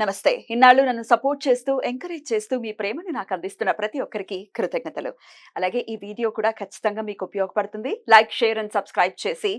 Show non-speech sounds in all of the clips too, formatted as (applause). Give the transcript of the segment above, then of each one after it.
నమస్తే. ఇన్నాళ్ళు నన్ను సపోర్ట్ చేస్తూ ఎంకరేజ్ చేస్తూ మీ ప్రేమని నాకు అందిస్తున్న ప్రతి ఒక్కరికి కృతజ్ఞతలు. అలాగే ఈ వీడియో కూడా ఖచ్చితంగా మీకు ఉపయోగపడుతుంది. లైక్ షేర్ అండ్ సబ్స్క్రైబ్ చేసి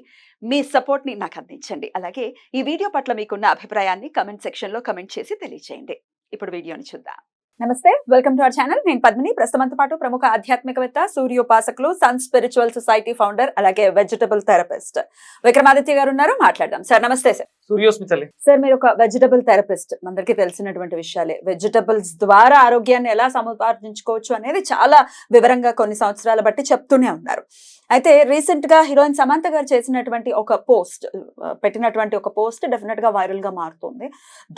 మీ సపోర్ట్ని నాకు అందించండి. అలాగే ఈ వీడియో పట్ల మీకున్న అభిప్రాయాన్ని కమెంట్ సెక్షన్లో కమెంట్ చేసి తెలియజేయండి ఇప్పుడు వీడియోని చూద్దాం. నమస్తే. Welcome to our channel. నేను పద్మిని. ప్రస్తుతంతో పాటు ప్రముఖ ఆధ్యాత్మికవేత్త సూర్యోపాసకులు సన్ స్పిరిచువల్ సొసైటీ ఫౌండర్ అలాగే వెజిటబుల్ థెరపిస్ట్ విక్రమాదిత్య గారు ఉన్నారు. మాట్లాడదాం. సార్ నమస్తే సార్. సూర్యోస్మితల్లి సార్ మీరు ఒక వెజిటబుల్ థెరపిస్ట్ అందరికీ తెలిసినటువంటి విషయాలే. వెజిటబుల్స్ ద్వారా ఆరోగ్యాన్ని ఎలా సముపార్జించుకోవచ్చు అనేది చాలా వివరంగా కొన్ని సంవత్సరాల బట్టి చెప్తూనే ఉన్నారు. అయితే రీసెంట్గా హీరోయిన్ సమంత గారు చేసినటువంటి ఒక పోస్ట్ పెట్టినటువంటి ఒక పోస్ట్ డెఫినెట్గా వైరల్గా మారుతుంది.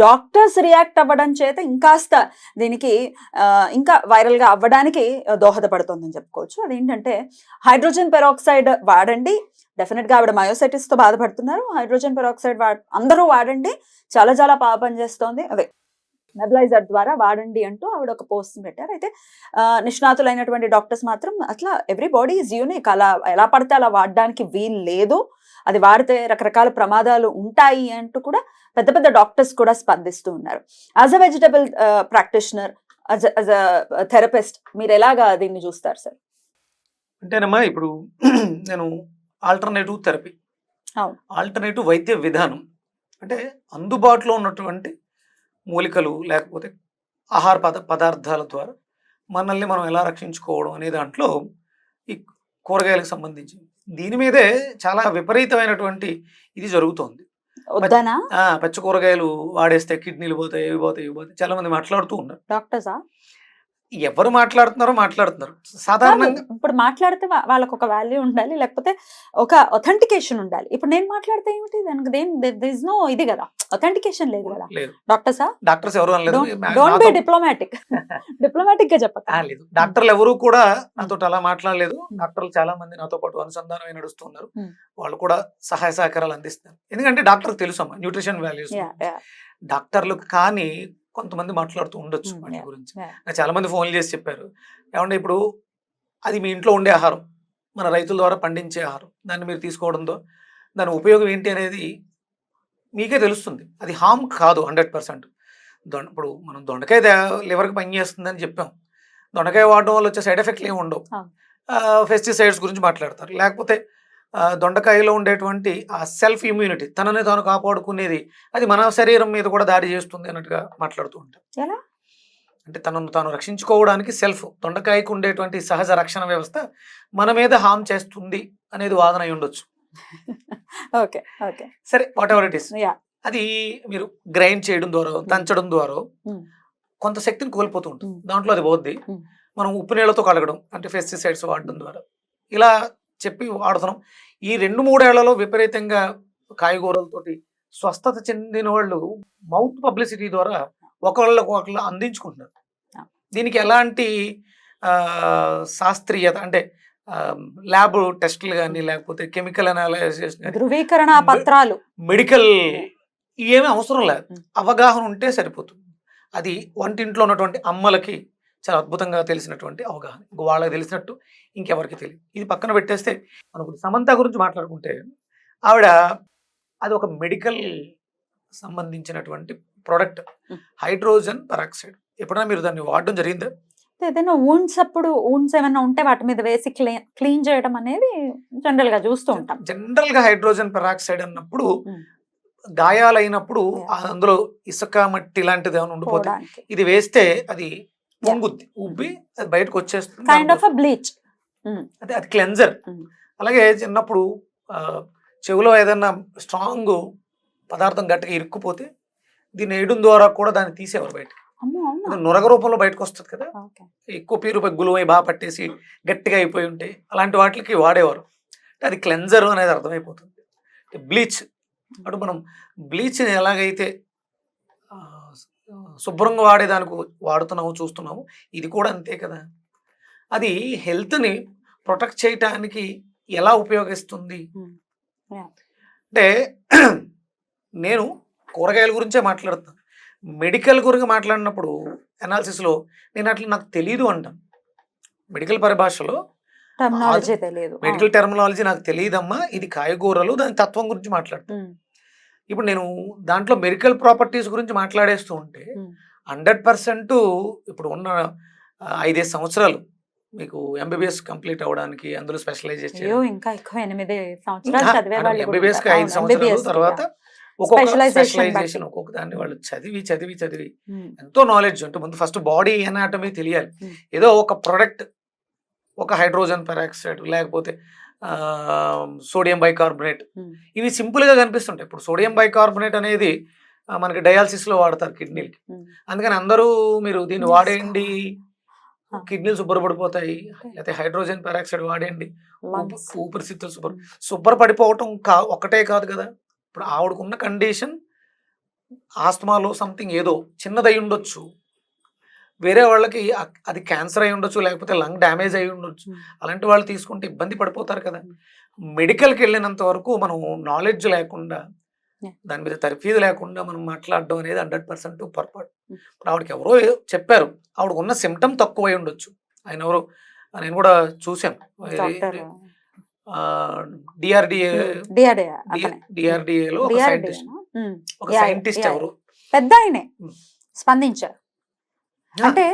డాక్టర్స్ రియాక్ట్ అవ్వడం చేత ఇంకాస్త దీనికి ఇంకా వైరల్గా అవ్వడానికి దోహదపడుతుందని చెప్పుకోవచ్చు. అదేంటంటే హైడ్రోజన్ పెరాక్సైడ్ వాడండి డెఫినెట్గా ఆవిడ మయోసైటిస్తో బాధపడుతున్నారు. హైడ్రోజన్ పెరాక్సైడ్ వా అందరూ వాడండి. చాలా చాలా బాగా పనిచేస్తోంది. అదే నెబిలైజర్ ద్వారా వాడండి అంటూ ఆవిడ ఒక పోస్ట్ పెట్టారు. అయితే నిష్ణాతులైనటువంటి డాక్టర్స్ మాత్రం అట్లా ఎవ్రీ బాడీ ఈజ్ యూనిక్ అలా ఎలా పడితే అలా వాడడానికి వీలు లేదు. అది వాడితే రకరకాల ప్రమాదాలు ఉంటాయి అంటూ కూడా పెద్ద పెద్ద డాక్టర్స్ కూడా స్పందిస్తూ ఉన్నారు. As a vegetable practitioner as a therapist మీరు ఎలాగా దీన్ని చూస్తారు సార్ అంటేనమ్మా ఇప్పుడు (clears throat) నేను ఆల్టర్నేటివ్ థెరపీ. ఆల్టర్నేటివ్ వైద్య విధానం. అంటే అందుబాటులో ఉన్నటువంటి మూలికలు లేకపోతే ఆహార పద పదార్థాల ద్వారా మనల్ని మనం ఎలా రక్షించుకోవడం అనే దాంట్లో ఈ కూరగాయలకు సంబంధించి. దీని మీదే చాలా విపరీతమైనటువంటి ఇది జరుగుతోంది. పచ్చి కూరగాయలు వాడేస్తే కిడ్నీలు పోతాయి ఇవి పోతాయి ఇవి పోతాయి. చాలా మంది మాట్లాడుతూ ఉన్నారు. డాక్టర్సా? ఎవరు మాట్లాడుతున్నారో మాట్లాడుతున్నారు. సాధారణంగా ఇప్పుడు మాట్లాడితే వాళ్ళకి ఒక వాల్యూ ఉండాలి లేకపోతే ఒక ఒథెంటికేషన్ ఉండాలి. ఇప్పుడు నేను మాట్లాడితే ఏమిటి? దానికి దేని ఇస్ నో ఇది కదా. ఒథెంటికేషన్ లేదు కదా. లేదు. డాక్టర్సా డాక్టర్స్ ఎవరు డోంట్ బి డిప్లొమాటిక్ డిప్లొమాటిక్గా చెప్పక లేదు. డాక్టర్లు ఎవరు కూడా నాతో అలా మాట్లాడలేదు. డాక్టర్లు చాలా మంది నాతో పాటు అనుసంధానమై నడుస్తున్నారు Hmm. వాళ్ళు కూడా సహాయ సహకారాలు అందిస్తారు ఎందుకంటే డాక్టర్ తెలుసు అమ్మా న్యూట్రిషన్ వాల్యూస్. డాక్టర్లకు కానీ కొంతమంది మాట్లాడుతూ ఉండొచ్చు వాటి గురించి. నాకు చాలా మంది ఫోన్లు చేసి చెప్పారు. ఏమంటే ఇప్పుడు అది మీ ఇంట్లో ఉండే ఆహారం మన రైతుల ద్వారా పండించే ఆహారం దాన్ని మీరు తీసుకోవడంతో దాని ఉపయోగం ఏంటి అనేది మీకే తెలుస్తుంది. అది హామ్ కాదు హండ్రెడ్ పర్సెంట్. దొండ ఇప్పుడు మనం దొండకాయ లివర్కి పని చేస్తుందని చెప్పాం. దొండకాయ వాడడం వల్ల వచ్చే సైడ్ ఎఫెక్ట్లు ఏమి ఉండవు. అవును. పెస్టిసైడ్స్ గురించి మాట్లాడతారు. లేకపోతే దొండకాయలో ఉండేటువంటి ఆ సెల్ఫ్ ఇమ్యూనిటీ తనని తాను కాపాడుకునేది అది మన శరీరం మీద కూడా దాడి చేస్తుంది అన్నట్టుగా మాట్లాడుతూ ఉంటాం? అంటే తనను తాను రక్షించుకోవడానికి సెల్ఫ్ దొండకాయకు ఉండేటువంటి సహజ రక్షణ వ్యవస్థ మన మీద హామ్ చేస్తుంది అనేది వాదన అయి ఉండొచ్చు. Okay okay. సరే వాట్ ఎవర్ ఇట్ ఇస్ అది మీరు గ్రైండ్ చేయడం ద్వారా దంచడం ద్వారా. కొంత శక్తిని కోల్పోతూ ఉంటుంది. దాంట్లో అది పోద్ది. మనం ఉప్పు నీళ్ళతో కడగడం అంటే పెస్టిసైడ్స్ వాడడం ద్వారా. ఇలా చెప్పి వాడుతున్నాం. ఈ రెండు మూడేళ్ళలో విపరీతంగా కాయగూరలతోటి స్వస్థత చెందిన వాళ్ళు మౌత్ పబ్లిసిటీ ద్వారా ఒకళ్ళకు ఒకళ్ళు అందించుకుంటున్నారు. దీనికి ఎలాంటి శాస్త్రీయత అంటే ల్యాబ్ టెస్టులు కానీ లేకపోతే కెమికల్ అనాలసిస్ కానీ ధృవీకరణ పత్రాలు. మెడికల్ ఏమీ అవసరం లేదు. అవగాహన ఉంటే సరిపోతుంది. అది వంటింట్లో ఉన్నటువంటి అమ్మలకి చాలా అద్భుతంగా తెలిసినటువంటి అవగాహన ఇంక వాళ్ళకి తెలిసినట్టు ఇంకెవరికి తెలియదు ఇది పక్కన పెట్టేస్తే మనం ఇప్పుడు సమంత గురించి మాట్లాడుకుంటే ఆవిడ అది ఒక మెడికల్ సంబంధించినటువంటి ప్రోడక్ట్. హైడ్రోజన్ పెరాక్సైడ్ ఎప్పుడైనా మీరు దాన్ని వాడడం జరిగిందా ఏదైనా ఊన్స్ అప్పుడు ఊన్స్ ఏమైనా ఉంటే వాటి మీద వేసి క్లీన్ క్లీన్ చేయడం అనేది జనరల్గా చూస్తూ ఉంటాం జనరల్గా హైడ్రోజన్ పెరాక్సైడ్ అన్నప్పుడు. గాయాలైనప్పుడు. అందులో ఇసుక మట్టి లాంటిది ఏమైనా ఉండిపోతే పోవడానికి ఇది వేస్తే అది పొంగుద్ది. ఉబ్బి అది బయటకు వచ్చేస్తుంది. కైండ్ ఆఫ్ బ్లీచ్ అదే అది క్లెన్జర్. Mm. అలాగే చిన్నప్పుడు చెవిలో ఏదైనా స్ట్రాంగ్ పదార్థం గట్టిగా ఇరుక్కుపోతే దీన్ని వేయడం ద్వారా కూడా దాన్ని తీసేవారు బయట నురగ రూపంలో బయటకు వస్తుంది కదా. ఎక్కువ పీరు గులువై బాగా పట్టేసి గట్టిగా అయిపోయి ఉంటాయి అలాంటి వాటికి వాడేవారు. అంటే అది క్లెన్జర్ అనేది అర్థమైపోతుంది. బ్లీచ్ అటు మనం బ్లీచ్ని ఎలాగైతే శుభ్రంగా వాడేదానికి వాడుతున్నాము చూస్తున్నాము ఇది కూడా అంతే కదా. అది హెల్త్ని ప్రొటెక్ట్ చేయటానికి ఎలా ఉపయోగిస్తుంది. అంటే (clears throat) నేను కూరగాయల గురించే మాట్లాడుతాను మెడికల్ గురించి మాట్లాడినప్పుడు అనాలిసిస్లో నేను అట్లా నాకు తెలియదు అంటాను మెడికల్ పరిభాషలో మెడికల్ టెర్మినాలజీ నాకు తెలియదమ్మా ఇది కాయగూరలు దాని తత్వం గురించి మాట్లాడతాను ఇప్పుడు నేను దాంట్లో మెడికల్ ప్రాపర్టీస్ గురించి మాట్లాడేస్తూ ఉంటే. హండ్రెడ్ పర్సెంట్ ఇప్పుడు ఉన్న ఐదేసి సంవత్సరాలు మీకు ఎంబీబీఎస్ కంప్లీట్ అవ్వడానికి అందులో ఇంకా ఎక్కువ ఎనిమిది సంవత్సరాలు కూడా ఎంబీబీఎస్. ఐదు సంవత్సరాలు తర్వాత. ఒక్కొక్క స్పెషలైజేషన్. ఒక్కొక్క దాన్ని వాళ్ళు చదివి చదివి చదివి ఎంతో నాలెడ్జ్ ఉంటుంది ముందు ఫస్ట్ బాడీ ఎనాటమీ తెలియాలి. ఏదో ఒక ప్రొడక్ట్ ఒక హైడ్రోజన్ పెరాక్సైడ్ లేకపోతే సోడియం బైకార్బోనేట్. ఇవి simple గా కనిపిస్తుంటాయి. ఇప్పుడు సోడియం బైకార్బోనేట్ అనేది మనకి డయాలసిస్లో వాడతారు కిడ్నీలకి. అందుకని అందరూ మీరు దీన్ని వాడేయండి. కిడ్నీలు శుభ్రపడిపోతాయి. లేకపోతే హైడ్రోజన్ పెరాక్సైడ్ Lungs. ఊపిరితిత్తులు శుభ్ర శుభ్రపడిపోవటం కా ఒక్కటే కాదు కదా. ఇప్పుడు ఆవిడకున్న కండిషన్ ఆస్తమాలో సంథింగ్ ఏదో చిన్నదై ఉండొచ్చు. వేరే వాళ్ళకి అది క్యాన్సర్ అయి ఉండొచ్చు లేకపోతే లంగ్ డ్యామేజ్ అయి ఉండొచ్చు. అలాంటి వాళ్ళు తీసుకుంటే ఇబ్బంది పడిపోతారు కదా. మెడికల్కి వెళ్ళినంత వరకు మనం నాలెడ్జ్ లేకుండా. దాని మీద తర్ఫీదు లేకుండా మనం మాట్లాడడం అనేది హండ్రెడ్ పర్సెంట్ పొరపాటు. ఇప్పుడు ఆవిడకి ఎవరో చెప్పారు ఆవిడకు ఉన్న సిమ్టమ్ తక్కువ ఉండొచ్చు. ఆయన ఎవరో నేను కూడా చూశాను. డిఆర్డిఏ డిఆర్డిఏలో ఒక సైంటిస్ట్. ఎవరు? పెద్ద ఆయనే. స్పందించారు. అంటే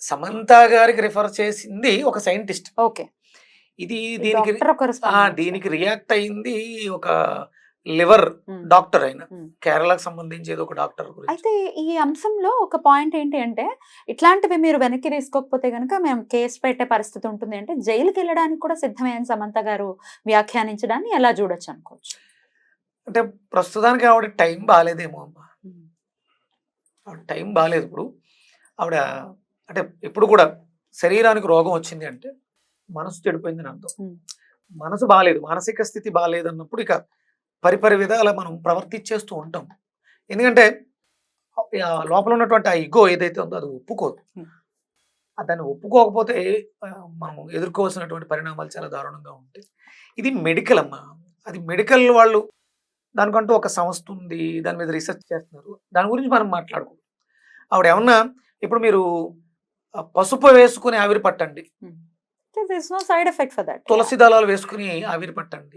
సమంత గారికి రిఫర్ చేసింది ఒక సైంటిస్ట్. ఓకే. ఇది దీనికి. దీనికి రియాక్ట్ అయింది ఒక లివర్. డాక్టర్ అయిన ఉమ్. కేరళకు సంబంధించి ఏదో ఒక డాక్టర్ గురించి. అయితే ఈ అంశంలో ఒక పాయింట్ ఏంటి అంటే ఇట్లాంటివి మీరు వెనక్కి తీసుకోకపోతే కనుక మేము కేసు పెట్టే పరిస్థితి ఉంటుంది అంటే జైలుకి వెళ్ళడానికి కూడా సిద్ధమైన సమంత గారు వ్యాఖ్యానించడాన్ని ఎలా చూడొచ్చు అనుకోవచ్చు? అంటే ప్రస్తుతానికి ఆవిడ టైం బాగాలేదేమో అమ్మా. టైం బాగాలేదు ఇప్పుడు. ఆవిడ అంటే ఎప్పుడు కూడా శరీరానికి రోగం వచ్చింది అంటే మనసు చెడిపోయిందని అర్థం. మనసు బాగాలేదు మానసిక స్థితి బాగాలేదు అన్నప్పుడు ఇక పరిపరి విధాల మనం ప్రవర్తించేస్తూ ఉంటాం. ఎందుకంటే లోపల ఉన్నటువంటి ఆ ఇగో ఏదైతే ఉందో అది ఒప్పుకోదు. దాన్ని ఒప్పుకోకపోతే మనం ఎదుర్కోవాల్సినటువంటి పరిణామాలు చాలా దారుణంగా ఉంటాయి. ఇది మెడికల్ అమ్మా. అది మెడికల్ వాళ్ళు దానికంటూ ఒక సంస్థ ఉంది దాని మీద రీసెర్చ్ చేస్తున్నారు. దాని గురించి మనం మాట్లాడుకుంటాం ఆవిడ ఏమన్నా ఇప్పుడు మీరు పసుపు వేసుకుని ఆవిరి పట్టండి. This no side effect for that తులసి దళాలు వేసుకుని ఆవిరి పట్టండి.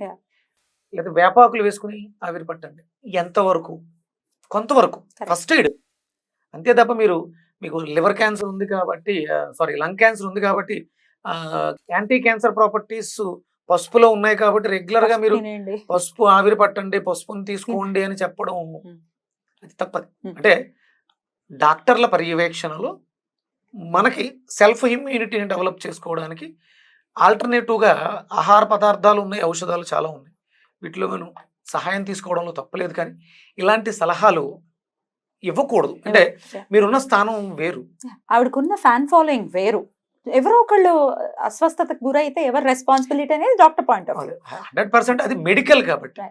లేదా వేపాకులు వేసుకుని ఆవిరి పట్టండి. ఎంతవరకు? కొంతవరకు. ఫస్ట్ ఎయిడ్ అంతే తప్ప మీరు మీకు లివర్ క్యాన్సర్ ఉంది కాబట్టి సారీ లంగ్ క్యాన్సర్ ఉంది కాబట్టి యాంటీ క్యాన్సర్ ప్రాపర్టీస్ పసుపులో ఉన్నాయి కాబట్టి రెగ్యులర్గా మీరు పసుపు ఆవిరి పట్టండి పసుపుని తీసుకోండి అని చెప్పడం Hmm. అది తప్పది. Hmm. అంటే డాక్టర్ల పర్యవేక్షణలో మనకి సెల్ఫ్ ఇమ్యూనిటీని డెవలప్ చేసుకోవడానికి ఆల్టర్నేటివ్గా ఆహార పదార్థాలు ఉన్నాయి ఔషధాలు చాలా ఉన్నాయి. వీటిలో మనం సహాయం తీసుకోవడంలో తప్పలేదు కానీ ఇలాంటి సలహాలు ఇవ్వకూడదు. అంటే మీరున్న స్థానం వేరు. ఆవిడకున్న ఫ్యాన్ ఫాలోయింగ్ వేరు. ఎవరో ఒకళ్ళు అస్వస్థతకు గురైతే ఎవరు రెస్పాన్సిబిలిటీ అనేది డాక్టర్ పాయింట్ హండ్రెడ్ పర్సెంట్ అది మెడికల్ కాబట్టి.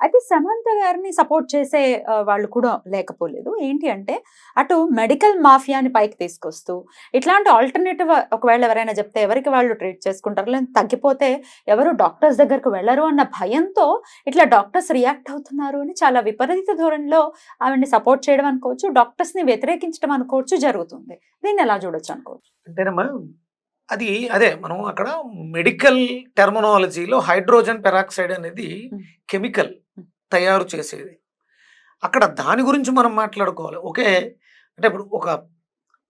అయితే సమంత గారిని సపోర్ట్ చేసే వాళ్ళు కూడా లేకపోలేదు ఏంటి అంటే అటు మెడికల్ మాఫియాని పైకి తీసుకొస్తూ ఇట్లాంటి ఆల్టర్నేటివ్ ఒకవేళ ఎవరైనా చెప్తే ఎవరికి వాళ్ళు ట్రీట్ చేసుకుంటారు లేదా తగ్గిపోతే ఎవరు డాక్టర్స్ దగ్గరకు వెళ్ళరు అన్న భయంతో ఇట్లా డాక్టర్స్ రియాక్ట్ అవుతున్నారు అని చాలా విపరీత ధోరణిలో ఆవిడని సపోర్ట్ చేయడం అనుకోవచ్చు డాక్టర్స్ని వ్యతిరేకించడం అనుకోవచ్చు జరుగుతుంది దీన్ని ఎలా చూడొచ్చు అనుకోవచ్చు అది అదే మనం అక్కడ మెడికల్ టెర్మినాలజీలో హైడ్రోజన్ పెరాక్సైడ్ అనేది. కెమికల్. తయారు చేసేది. అక్కడ దాని గురించి మనం మాట్లాడుకోవాలి. ఓకే? అంటే ఇప్పుడు ఒక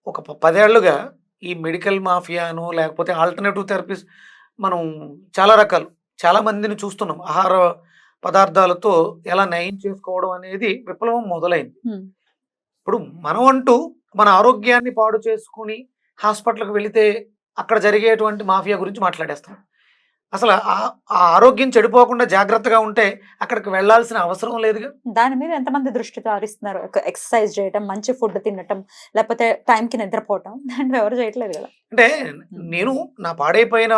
ఒక పదేళ్ళుగా ఈ మెడికల్ మాఫియాను లేకపోతే ఆల్టర్నేటివ్ థెరపీస్ మనం చాలా రకాలు చాలా మందిని చూస్తున్నాం. ఆహార పదార్థాలతో ఎలా నయం చేసుకోవడం అనేది విప్లవం మొదలైంది. ఇప్పుడు మనం అంటూ మన ఆరోగ్యాన్ని పాడు చేసుకుని హాస్పిటల్కి వెళితే అక్కడ జరిగేటువంటి మాఫియా గురించి మాట్లాడేస్తాం. అసలు ఆ- ఆరోగ్యం చెడిపోకుండా జాగ్రత్తగా ఉంటే అక్కడికి వెళ్ళాల్సిన అవసరం లేదుగా? దాని మీద ఎంతమంది దృష్టి సారిస్తున్నారు? ఎక్సర్సైజ్ చేయటం మంచి ఫుడ్ తినటం లేకపోతే టైంకి నిద్రపోవటం దాంట్లో ఎవరు చేయట్లేదు కదా? అంటే నేను నా పాడైపోయిన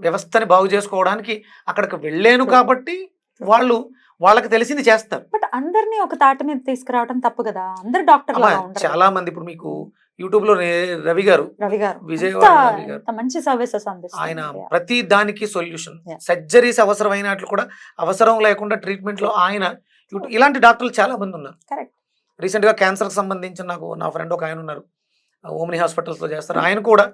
వ్యవస్థని బాగు చేసుకోవడానికి అక్కడికి వెళ్ళాను కాబట్టి వాళ్ళు వాళ్ళకి తెలిసింది చేస్తారు. బట్ అందరినీ ఒక తాటి మీద తీసుకురావడం తప్పు కదా? అందరు డాక్టర్ చాలా మంది ఇప్పుడు మీకు యూట్యూబ్లో రవి గారు రవి గారు. విజయవాడ ఎంత- రవి గారు. ఎంత మంచి సర్వీసెస్ ఆయన ప్రతి దానికి సొల్యూషన్. సర్జరీస్ అవసరమైనట్లు కూడా అవసరం లేకుండా ట్రీట్మెంట్లో ఆయన ఇలాంటి డాక్టర్లు చాలా మంది ఉన్నారు. రీసెంట్గా క్యాన్సర్కి సంబంధించి నాకు నా ఫ్రెండ్ ఒక ఆయన ఉన్నారు. ఓమిని హాస్పిటల్స్లో చేస్తారు. ఆయన కూడా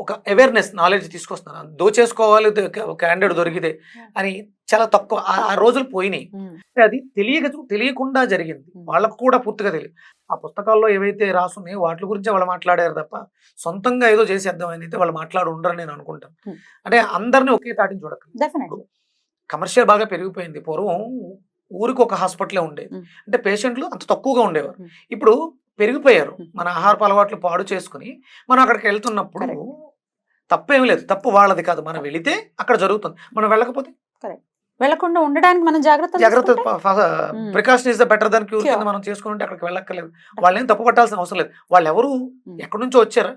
ఒక అవేర్నెస్ నాలెడ్జ్ తీసుకొస్తున్నారు. దోచేసుకోవాలి క్యాండిడేట్ దొరికితే అని చాలా తక్కువ ఆ- రోజులు పోయినాయి. అది తెలియక తెలియకుండా జరిగింది. వాళ్ళకు కూడా పూర్తిగా తెలియదు ఆ పుస్తకాల్లో ఏవైతే రాసున్నాయో వాటి గురించి వాళ్ళు మాట్లాడారు తప్ప సొంతంగా ఏదో చేసేద్దాం అని అయితే వాళ్ళు మాట్లాడి ఉండరని నేను అనుకుంటాను. అంటే అందరిని ఒకే తాటిని చూడక. కమర్షియల్ బాగా పెరిగిపోయింది పూర్వం ఊరికి ఒక హాస్పిటలే ఉండేది. అంటే పేషెంట్లు అంత తక్కువగా ఉండేవారు. ఇప్పుడు పెరిగిపోయారు. మన ఆహారపు అలవాట్లు పాడు చేసుకుని మనం అక్కడికి వెళ్తున్నప్పుడు. తప్పేం లేదు తప్పు వాళ్ళది కాదు మనం వెళితే అక్కడ జరుగుతుంది మనం వెళ్ళకపోతే వెళ్ళకుండా ఉండడానికి మనం జాగ్రత్త జాగ్రత్త. ప్రికాషన్ ఇస్ ద బెటర్ దాని క్యూర్ కింద. మనం చేసుకుంటే అక్కడికి వెళ్ళక్కర్లేదు. వాళ్ళేం తప్పు పట్టాల్సిన అవసరం లేదు. వాళ్ళు ఎవరు. ఎక్కడి నుంచో వచ్చారా.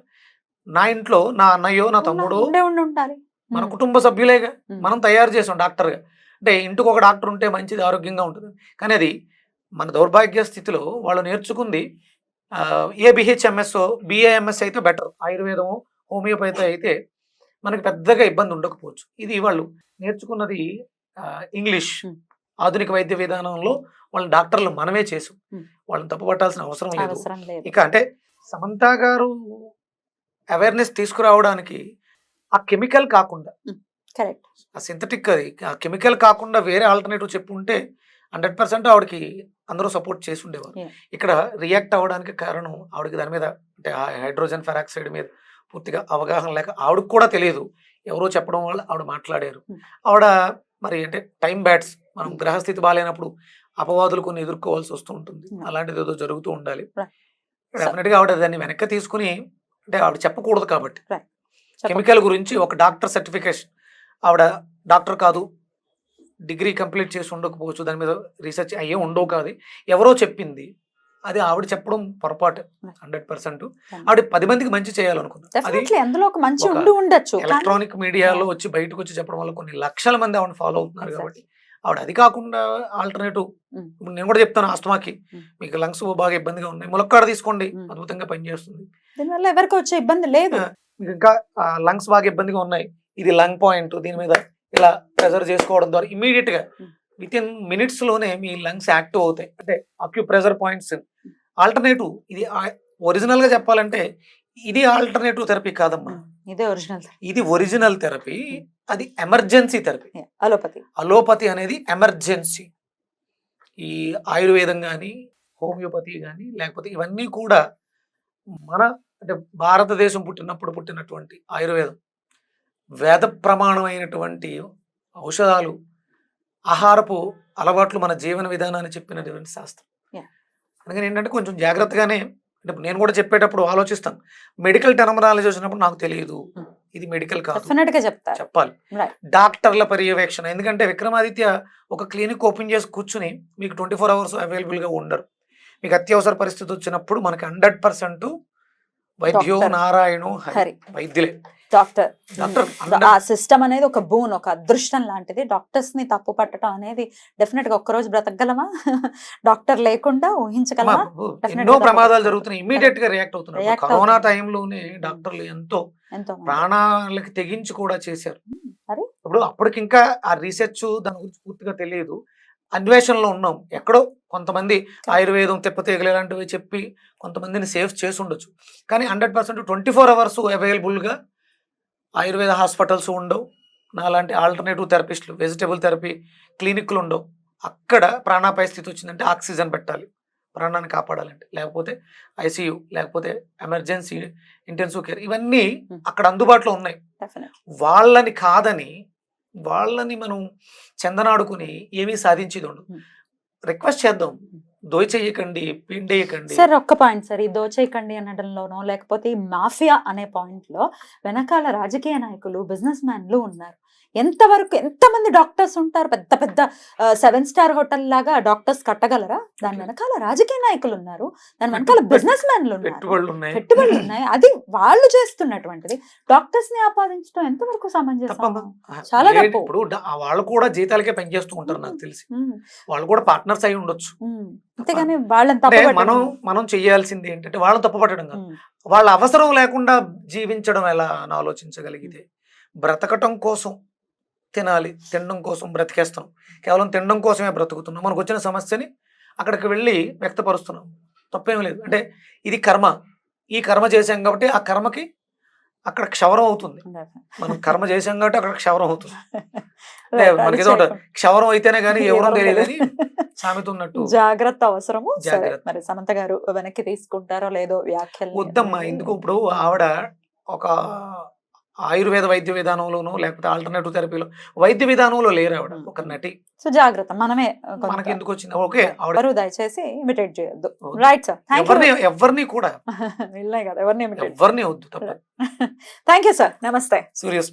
నా ఇంట్లో నా అన్నయ్యో నా తమ్ముడు మన కుటుంబ సభ్యులేగా మనం తయారు చేసాం డాక్టర్గా. అంటే ఇంటికి ఒక డాక్టర్ ఉంటే మంచిది ఆరోగ్యంగా ఉంటుంది. కానీ అది మన దౌర్భాగ్య స్థితిలో వాళ్ళు నేర్చుకుంది ఏ బిహెచ్ఎంఎస్ బిఏఎంఎస్ అయితే బెటర్ ఆయుర్వేదము హోమియోపతి అయితే మనకి పెద్దగా ఇబ్బంది ఉండకపోవచ్చు. ఇది వాళ్ళు నేర్చుకున్నది ఇంగ్లీష్. ఆధునిక వైద్య విధానంలో వాళ్ళ డాక్టర్లు మనమే చేసాం. వాళ్ళని తప్పుపట్టాల్సిన అవసరం లేదు. అవసరం లేదు. ఇక అంటే సమంత గారు అవేర్నెస్ తీసుకురావడానికి ఆ కెమికల్ కాకుండా కరెక్ట్. ఆ సింథటిక్ అది. ఆ కెమికల్ కాకుండా వేరే ఆల్టర్నేటివ్ చెప్పుంటే హండ్రెడ్ పర్సెంట్ ఆవిడకి అందరూ సపోర్ట్ చేసి ఉండేవారు. ఇక్కడ రియాక్ట్ అవ్వడానికి కారణం ఆవిడకి దాని మీద అంటే ఆ హైడ్రోజన్ ఫెరాక్సైడ్ మీద పూర్తిగా అవగాహన లేక ఆవిడకి కూడా తెలియదు. ఎవరో చెప్పడం వల్ల ఆవిడ మాట్లాడారు. ఆవిడ మరి అంటే టైం బ్యాట్స్ మనం గ్రహస్థితి బాగాలేనప్పుడు అపవాదులు కొన్ని ఎదుర్కోవాల్సి వస్తూ ఉంటుంది. అలాంటిది ఏదో జరుగుతూ ఉండాలి. Right. So- డెఫినెట్గా ఆవిడ దాన్ని వెనక్కి తీసుకుని అంటే ఆవిడ చెప్పకూడదు కాబట్టి. కెమికల్ గురించి ఒక డాక్టర్ సర్టిఫికేషన్. ఆవిడ డాక్టర్ కాదు డిగ్రీ కంప్లీట్ చేసి ఉండకపోవచ్చు దాని మీద రీసెర్చ్ అయ్యే ఉండవు కాదు. ఎవరో చెప్పింది అది ఆవిడ చెప్పడం పొరపాటు. హండ్రెడ్ పర్సెంట్ ఆవిడ పది మందికి మంచి చేయాలనుకుంది అది డెఫినెట్లీ అందులో ఒక మంచి ఒక ఉండి ఉండొచ్చు కానీ ఎలక్ట్రానిక్ మీడియాలో వచ్చి బయటకు వచ్చి చెప్పడం వల్ల కొన్ని లక్షల మంది ఆవిడ ఫాలో అవుతున్నారు. కాబట్టి ఆవిడ అది కాకుండా ఆల్టర్నేటివ్. ఇప్పుడు నేను కూడా చెప్తాను ఆస్తమాకి. మీకు లంగ్స్ బాగా ఇబ్బందిగా ఉన్నాయి ములక్కాడ తీసుకోండి. అద్భుతంగా పనిచేస్తుంది దీనివల్ల ఎవరికి వచ్చే ఇబ్బంది లేదు మీకు ఇంకా లంగ్స్ బాగా ఇబ్బందిగా ఉన్నాయి ఇది లంగ్ పాయింట్ దీని మీద ఇలా ప్రెజర్ చేసుకోవడం ద్వారా ఇమీడియట్గా. విత్ ఇన్ మినిట్స్లోనే మీ లంగ్స్ యాక్టివ్ అవుతాయి అంటే అక్యూ ప్రెజర్ పాయింట్స్ ఆల్టర్నేటివ్. ఇది ఒరిజినల్గా చెప్పాలంటే ఇది ఆల్టర్నేటివ్ థెరపీ కాదమ్మా. ఇదే ఒరిజినల్ ఇది ఒరిజినల్ థెరపీ. అది ఎమర్జెన్సీ థెరపీ. అలోపతి. అలోపతి అనేది ఎమర్జెన్సీ. ఈ ఆయుర్వేదం కానీ హోమియోపతి కానీ లేకపోతే ఇవన్నీ కూడా మన అంటే భారతదేశం పుట్టినప్పుడు పుట్టినటువంటి ఆయుర్వేదం. వేద ప్రమాణమైనటువంటి ఔషధాలు ఆహారపు అలవాట్లు మన జీవన విధానాన్ని చెప్పినటువంటి శాస్త్రం. అందుకని ఏంటంటే కొంచెం జాగ్రత్తగానే అంటే నేను కూడా చెప్పేటప్పుడు ఆలోచిస్తాను. మెడికల్ టెర్మినాలజీ వచ్చినప్పుడు నాకు తెలియదు. ఇది మెడికల్ కాదు. చెప్తారు. చెప్పాలి. డాక్టర్ల పర్యవేక్షణ. ఎందుకంటే విక్రమాదిత్య ఒక క్లినిక్ ఓపెన్ చేసి కూర్చుని మీకు ట్వంటీ ఫోర్ అవర్స్ అవైలబుల్గా ఉండరు. మీకు అత్యవసర పరిస్థితి వచ్చినప్పుడు మనకి హండ్రెడ్ పర్సెంట్ వైద్యో. నారాయణో హరి. వైద్యులే. డాక్టర్. ఆ సిస్టమ్ అనేది ఒక బూన్ ఒక అదృష్టం లాంటిది. డాక్టర్స్ని తప్పు పట్టడం అనేది డెఫినెట్గా ఒక్కరోజు బ్రతకగలమా? (laughs) డాక్టర్ లేకుండా ఊహించగలమా? ఎన్నో. ప్రమాదాలు జరుగుతున్నాయి. ఇమీడియట్గా రియాక్ట్ అవుతున్నారు. కరోనా. టైంలోనే డాక్టర్లు ఎంతో. ప్రాణాలకి తెగించి కూడా చేశారు. ఇప్పుడు అప్పటికి ఇంకా ఆ రీసెర్చ్ దాని గురించి పూర్తిగా తెలియదు. అన్వేషణలో ఉన్నాం. ఎక్కడో కొంతమంది ఆయుర్వేదం తెప్పతీగలు ఇలాంటివి చెప్పి కొంతమందిని సేఫ్ చేసి ఉండొచ్చు. కానీ hundred percent twenty four hours అవైలబుల్గా ఆయుర్వేద హాస్పిటల్స్ ఉండవు. నాలాంటి ఆల్టర్నేటివ్ థెరపిస్టులు వెజిటబుల్ థెరపీ క్లినిక్లు ఉండవు. అక్కడ ప్రాణాపాయ స్థితి వచ్చిందంటే ఆక్సిజన్ పెట్టాలి. ప్రాణాన్ని కాపాడాలంటే. లేకపోతే ఐసీయూ లేకపోతే ఎమర్జెన్సీ ఇంటెన్సివ్ కేర్ ఇవన్నీ. అక్కడ అందుబాటులో ఉన్నాయి. వాళ్ళని కాదని వాళ్ళని మనం చందనాడుకుని ఏమీ సాధించేది ఉండదు. రిక్వెస్ట్ చేద్దాం. దోచేయకండి పిండేయకండి. సార్ ఒక్క పాయింట్ సార్. ఈ దోచేయకండి అనడంలోనో లేకపోతే ఈ మాఫియా అనే పాయింట్లో వెనకాల రాజకీయ నాయకులు బిజినెస్ మ్యాన్లు ఉన్నారు. ఎంతవరకు ఎంతమంది డాక్టర్స్ ఉంటారు? పెద్ద పెద్ద సెవెన్ స్టార్ హోటల్ లాగా డాక్టర్స్ కట్టగలరా? దాని వెనకాల రాజకీయ నాయకులు ఉన్నారు దాని వెనకాల బిజినెస్ మ్యాన్లు ఉన్నారు పెట్టుబడులు ఉన్నాయి. అది వాళ్ళు చేస్తున్నటువంటిది. డాక్టర్స్ని ఆపాదించడం ఎంతవరకు సమంజసం. చాలా తప్పు. ఇప్పుడు వాళ్ళు కూడా జీతాలకే పనిచేస్తూ ఉంటారు నాకు తెలిసి. వాళ్ళు కూడా పార్ట్నర్స్ అయి ఉండొచ్చు. అంతేగాని వాళ్ళని మనం మనం చెయ్యాల్సింది ఏంటంటే వాళ్ళని తప్పుపట్టడం కాదు. వాళ్ళ అవసరం లేకుండా జీవించడం ఎలా అని ఆలోచించగలిగితే బ్రతకటం కోసం తినాలి తినడం కోసం బ్రతికేస్తున్నాం. కేవలం తినడం కోసమే బ్రతుకుతున్నాం. మనకు వచ్చిన సమస్యని అక్కడికి వెళ్ళి వ్యక్తపరుస్తున్నాం. తప్పేం లేదు. అంటే ఇది కర్మ. ఈ కర్మ చేశాం కాబట్టి ఆ కర్మకి అక్కడ క్షవరం అవుతుంది. (laughs) మనం కర్మ చేసాం కాబట్టి అక్కడ క్షవరం అవుతుంది. (laughs) మనకి ఏదో. క్షవరం అయితేనే కానీ (laughs) ఎవరో తెలియదని తెలియదు. సామెత ఉన్నట్టు జాగ్రత్త అవసరము. మరి సమంత గారు వెనక్కి తీసుకుంటారో లేదో వ్యాఖ్యలు వద్దమ్మా. ఎందుకు ఇప్పుడు ఆవిడ ఒక ఆయుర్వేద వైద్య విధానంలోనూ లేకపోతే ఆల్టర్నేటివ్ థెరపీలో వైద్య విధానంలో లేరు ఆవిడ ఒక నటి. సో జాగ్రత్త మనమే మనకి ఎందుకు వచ్చింది? ఓకే ఎవరు దయచేసి ఇమిటేట్ చేయొద్దు. రైట్ సార్ ఎవరిని ఎవరిని కూడా (laughs) యూ వెళ్ళాయి కదా ఎవరిని ఎవరిని వద్దు తప్ప థ్యాంక్ యూ సార్ నమస్తే సీరియస్